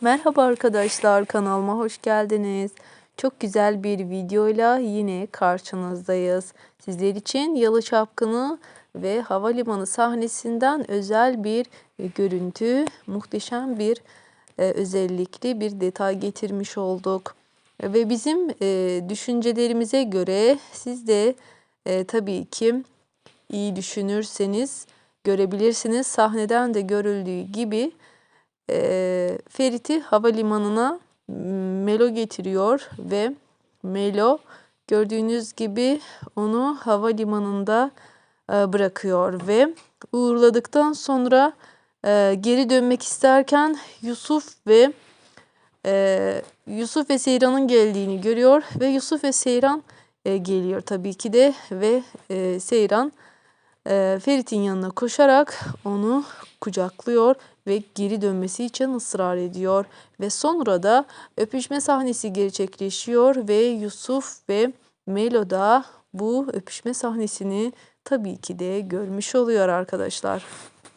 Merhaba arkadaşlar kanalıma hoş geldiniz. Çok güzel bir videoyla yine karşınızdayız. Sizler için Yalı Çapkını ve havalimanı sahnesinden özel bir e, görüntü, muhteşem bir e, özellikli bir detay getirmiş olduk. Ve bizim e, düşüncelerimize göre siz de tabii ki iyi düşünürseniz görebilirsiniz. Sahneden de görüldüğü gibi e, Ferit'i havalimanına Melo getiriyor ve Melo gördüğünüz gibi onu havalimanında e, bırakıyor ve uğurladıktan sonra e, geri dönmek isterken Yusuf ve e, Yusuf ve Seyran'ın geldiğini görüyor ve Yusuf ve Seyran e, geliyor tabii ki de ve e, Seyran e, Ferit'in yanına koşarak onu kucaklıyor ve geri dönmesi için ısrar ediyor. Ve sonra da öpüşme sahnesi gerçekleşiyor ve Yusuf ve Melo da bu öpüşme sahnesini tabii ki de görmüş oluyor arkadaşlar.